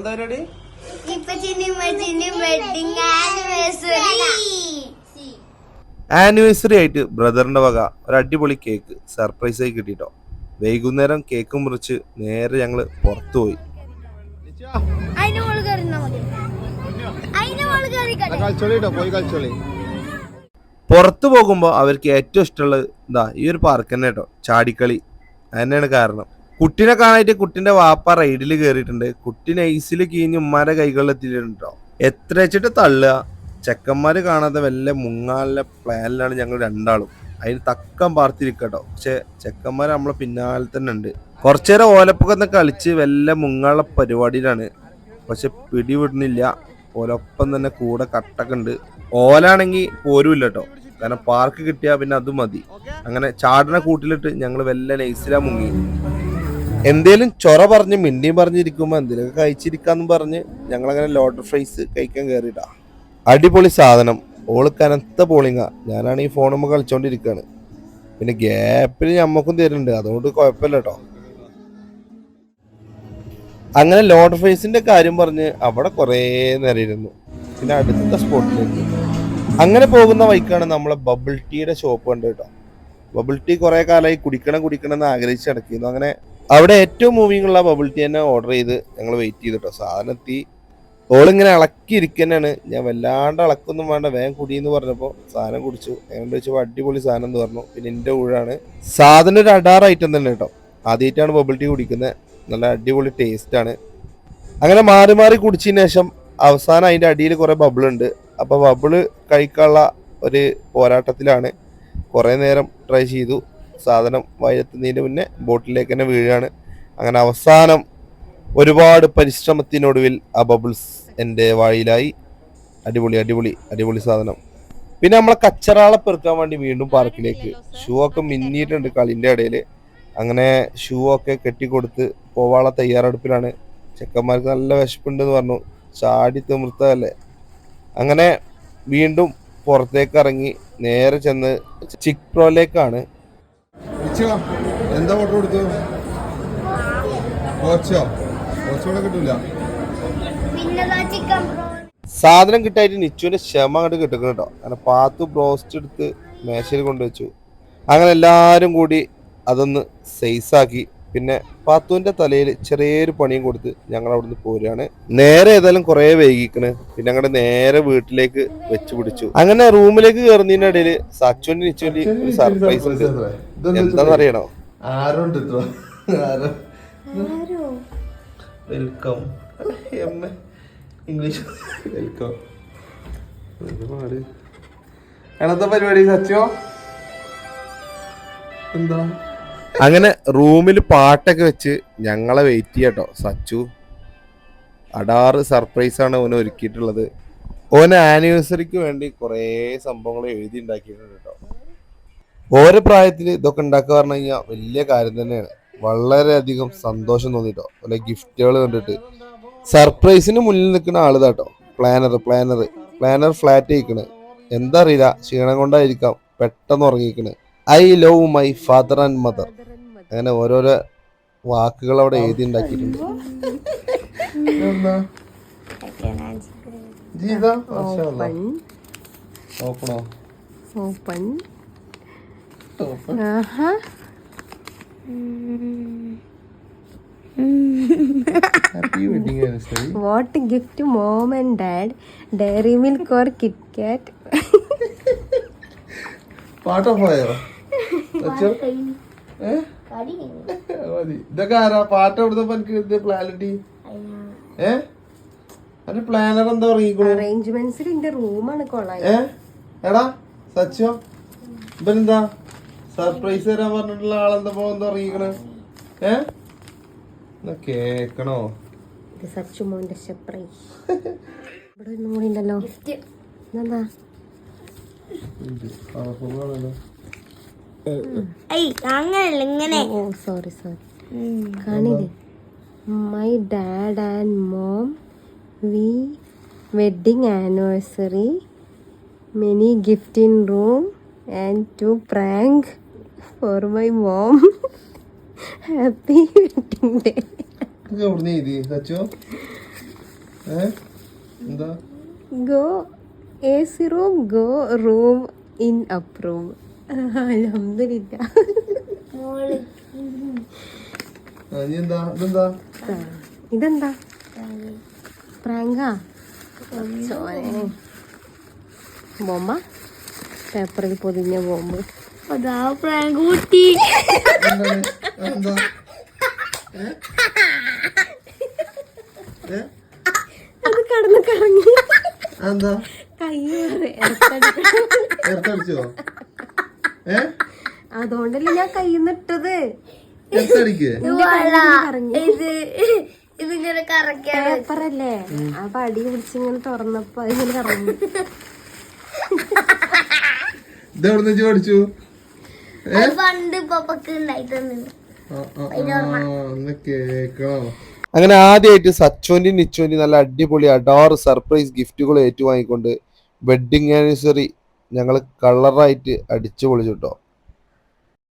എന്താ പരിപാടി? Anniversary anniversary ആയിട്ട് ബ്രദറിന്റെ വക ഒരു അടിപൊളി കേക്ക് സർപ്രൈസ് ആയി കിട്ടിട്ടോ. വൈകുന്നേരം കേക്ക് മുറിച്ച് നേരെ ഞങ്ങൾ പുറത്തുപോയി പുറത്തു പോകുമ്പോൾ അവർക്ക് ഏറ്റവും ഇഷ്ടമുള്ളത് ഇതാ ഈ ഒരു പാർക്ക് തന്നെ കേട്ടോ ചാടിക്കളി. തന്നെയാണ് കാരണം. കുട്ടീനെ കാണാനായിട്ട് കുട്ടിന്റെ വാപ്പ റൈഡിൽ കയറിയിട്ടുണ്ട് കുട്ടി നൈസിൽ കീഞ്ഞ് ഉമ്മാരെ കൈകളിൽ എത്തിയിട്ടുണ്ടോ എത്ര വെച്ചിട്ട് തള്ളുക? ചെക്കന്മാര് കാണാതെ വല്ല മുങ്ങാലിലെ പ്ലാനിലാണ് ഞങ്ങൾ രണ്ടാളും. അതിന് തക്കം പാർത്തിരിക്കട്ടോ പക്ഷെ ചെക്കന്മാർ നമ്മളെ പിന്നാലെ തന്നെ ഉണ്ട്. കുറച്ചേരം ഓലപ്പൊക്കെ കളിച്ച് വല്ല മുങ്ങാളെ പരിപാടിയിലാണ്. പക്ഷെ പിടിവിടുന്നില്ല. ഓലൊപ്പം തന്നെ കൂടെ കട്ടൊക്കെ ഉണ്ട്. ഓലാണെങ്കിൽ പോരുമില്ല കേട്ടോ കാരണം പാർക്ക് കിട്ടിയാൽ പിന്നെ അതും മതി. അങ്ങനെ ചാടന കൂട്ടിലിട്ട് ഞങ്ങൾ വല്ല നൈസിലാ മുങ്ങി. എന്തേലും ചൊറ പറഞ്ഞ് മിണ്ടിയും പറഞ്ഞിരിക്കുമ്പോ എന്തെങ്കിലുമൊക്കെ കഴിച്ചിരിക്കാന്ന് പറഞ്ഞ് ഞങ്ങൾ അങ്ങനെ ലോട്ടർ ഫ്രൈസ് കഴിക്കാൻ കയറിയിട്ടാ അടിപൊളി സാധനം. ഓൾ കനത്ത പോളിങ്ങാ ഞാനാണ് ഈ ഫോണുമ്പോൾ കളിച്ചോണ്ടിരിക്കാണ്. പിന്നെ ഗ്യാപ്പിൽ ഞമ്മക്കും തരുന്നുണ്ട്. അതുകൊണ്ട് കുഴപ്പമില്ല കേട്ടോ അങ്ങനെ ലോട്ടർ ഫേസിന്റെ കാര്യം പറഞ്ഞ് അവിടെ കുറേ നേരം ഇരുന്നു. പിന്നെ അടുത്ത സ്പോട്ടിലേക്ക്. അങ്ങനെ പോകുന്ന വൈക്കാണ് നമ്മളെ ബബിൾ ടീയുടെ ഷോപ്പ് കണ്ടു കേട്ടോ ബബിൾ ടീ കുറേ കാലമായി കുടിക്കണം കുടിക്കണം എന്ന് ആഗ്രഹിച്ച് നടക്കുന്നു. അങ്ങനെ അവിടെ ഏറ്റവും മൂവിങ് ഉള്ള ബബിൾ ടീ തന്നെ ഓർഡർ ചെയ്ത് ഞങ്ങൾ വെയിറ്റ് ചെയ്തിട്ടോ. സാധനം എത്തി. ഓളിങ്ങനെ ഇളക്കി ഇരിക്കുന്നതാണ് ഞാൻ വല്ലാണ്ട് ഇളക്കൊന്നും വേണ്ട വേഗം കുടിയെന്ന് പറഞ്ഞപ്പോൾ സാധനം കുടിച്ചു. എങ്ങനെ വെച്ചപ്പോൾ അടിപൊളി സാധനം എന്ന് പറഞ്ഞു. പിന്നെ എന്റെ ഊഴാണ്. സാധനം ഒരു അഡാർ ഐറ്റം തന്നെ കേട്ടോ. ആദ്യമായിട്ടാണ് ബബിൾ ടീ കുടിക്കുന്നത്. നല്ല അടിപൊളി ടേസ്റ്റ് ആണ്. അങ്ങനെ മാറി മാറി കുടിച്ചതിന് ശേഷം അവസാനം അതിന്റെ അടിയിൽ കുറേ ബബിൾ ഉണ്ട്. അപ്പോൾ ബബിൾ കഴിക്കാനുള്ള ഒരു പോരാട്ടത്തിലാണ്. കുറേ നേരം ട്രൈ ചെയ്തു. സാധനം വയറ്റുന്നതിന് മുന്നേ ബോട്ടിലേക്ക് തന്നെ വീഴുകയാണ്. അങ്ങനെ അവസാനം ഒരുപാട് പരിശ്രമത്തിനൊടുവിൽ ആ ബബിൾസ് എന്റെ വായിലായി. അടിപൊളി അടിപൊളി അടിപൊളി സാധനം. പിന്നെ നമ്മളെ കച്ചറാളെ പെറുക്കാൻ വേണ്ടി വീണ്ടും പാർക്കിലേക്ക്. ഷൂ ഒക്കെ മിന്നിയിട്ടുണ്ട് കളിന്റെ ഇടയിൽ. അങ്ങനെ ഷൂ ഒക്കെ കെട്ടിക്കൊടുത്ത് പോവാനുള്ള തയ്യാറെടുപ്പിലാണ്. ചെക്കന്മാർക്ക് നല്ല വിശപ്പുണ്ടെന്ന് പറഞ്ഞു. ചാടി തിമിർത്തതല്ലേ. അങ്ങനെ വീണ്ടും പുറത്തേക്ക് ഇറങ്ങി നേരെ ചെന്ന് ചിക് പ്രോയിലേക്കാണ്. ഇച്ചോ എന്താ ഓർഡർ കൊടുത്തു കോച്ചോ കോച്ചോടെ കിട്ടില്ല സാധനം കിട്ടായിട്ട് നിച്ചുവിന്റെ ക്ഷമ അങ്ങോട്ട് കിട്ടുന്നു കേട്ടോ. അങ്ങനെ പാത്തു ബ്രോസ്റ്റ് എടുത്ത് മേശയിൽ കൊണ്ടുവച്ചു. അങ്ങനെ എല്ലാവരും കൂടി അതൊന്ന് സൈസാക്കി പിന്നെ പാത്തുവിന്റെ തലയിൽ ചെറിയൊരു പണിയും കൊടുത്ത് ഞങ്ങൾ അവിടുന്ന് പോരുകയാണ്. നേരെ ഏതായാലും കുറേ വൈകിക്കണ്. പിന്നെ ഞങ്ങളുടെ നേരെ വീട്ടിലേക്ക് വെച്ച് പിടിച്ചു. അങ്ങനെ റൂമിലേക്ക് കയറുന്നതിന്റെ ഇടയിൽ സച്ചുവിന്റെ നിച്ചുവിന്റെ ഒരു സർപ്രൈസ് ഉണ്ട്. എന്താണെന്നറിയണോ ആരുണ്ട് ഇത്ര? ആരോ? Welcome English. വെൽക്കം എണത്തെ പരിപാടി സച്ചോ? എന്താ? അങ്ങനെ റൂമിൽ പാട്ടൊക്കെ വെച്ച് ഞങ്ങളെ വെയിറ്റ് ചെയ്യാട്ടോ സച്ചു. അടാറ് സർപ്രൈസ് ആണ് ഓന് ഒരുക്കിയിട്ടുള്ളത്. ഓന് ആനിവേഴ്സറിക്ക് വേണ്ടി കുറേ സംഭവങ്ങൾ എഴുതി ഉണ്ടാക്കിയിട്ടുണ്ട് കേട്ടോ ഓരോ പ്രായത്തിൽ ഇതൊക്കെ ഉണ്ടാക്കുക പറഞ്ഞു കഴിഞ്ഞാൽ വലിയ കാര്യം തന്നെയാണ്. വളരെയധികം സന്തോഷം തോന്നിട്ടോ അല്ലെ ഗിഫ്റ്റുകൾ കണ്ടിട്ട്. സർപ്രൈസിന് മുന്നിൽ നിൽക്കുന്ന ആൾ കേട്ടോ പ്ലാനർ പ്ലാനർ പ്ലാനർ ഫ്ലാറ്റ് ആയിക്കണ്. എന്താ അറിയില്ല ക്ഷീണം കൊണ്ടായിരിക്കാം പെട്ടെന്ന് ഉറങ്ങിക്കണ്. I love my father and mother അങ്ങനെ ഓരോരോ വാക്കുകൾ അവിടെ എഴുതി ഉണ്ടാക്കിയിട്ടുണ്ട്. What gift mom and dad Dairy Milk or KitKat പാട്ടോ പോയോ ഏ? മതി. ഇതൊക്കെ ആരാ? പാട്ട് എവിടുന്നപ്പോ എനിക്ക് ഇത് പ്ലാനിറ്റി ഏ? അതിന്റെ പ്ലാനർ എന്താ പറഞ്ഞിരിക്കണു അറേഞ്ച്മെന്റ്സിൽ എന്റെ റൂമാണ് കൊള്ളായി ഏ? എടാ സച്ചോ ഇവനെന്താ? സർപ്രൈസ് തരാൻ പറഞ്ഞിട്ടുള്ള ആളെന്താ പോ എന്താ പറഞ്ഞിരിക്കണ് ഏ? കേക്കണോ? ഇത് സച്ചു മോന്റെ സർപ്രൈസ് ഇവിടെ ഒന്നും കൂടി ഉണ്ടല്ലോ. എന്താ അങ്ങനല്ല ഇങ്ങനെ. Oh sorry sorry കാണിത് my dad and mom we wedding anniversary many gift in room and to prank for my mom happy wedding day go A C room go room in up room അലഹമില്ല ഇതെന്താ? പ്രാങ്കാ. ബൊമ്മ? പേപ്പറിൽ പൊതിഞ്ഞ bomb അതാ prank കൂട്ടി? അത് കടന്ന് കറങ്ങി. എന്താ കൈ ഏ അതുകൊണ്ടല്ലേ ഞാൻ കയ്യിൽ നിട്ടത് എർത്തടിക്ക് കറങ്ങി. ഇത് ഇതിങ്ങനെ പേപ്പറല്ലേ? ആ പടി പിടിച്ചിങ്ങനെ തുറന്നപ്പോ അതിങ്ങനെ കറങ്ങി. ഇതെവിടെ പഠിച്ചു? പണ്ട് പപ്പക്ക് ഉണ്ടായി തന്നില്ല അങ്ങനെ ആദ്യമായിട്ട് സച്ചോന്റെയും നിച്ചോന്റെയും നല്ല അടിപൊളി അഡോർ സർപ്രൈസ് ഗിഫ്റ്റുകൾ ഏറ്റുവാങ്ങിക്കൊണ്ട് വെഡിങ് ആനിവേഴ്സറി ഞങ്ങൾ കളറായിട്ട് അടിച്ചു പൊളിച്ചു കേട്ടോ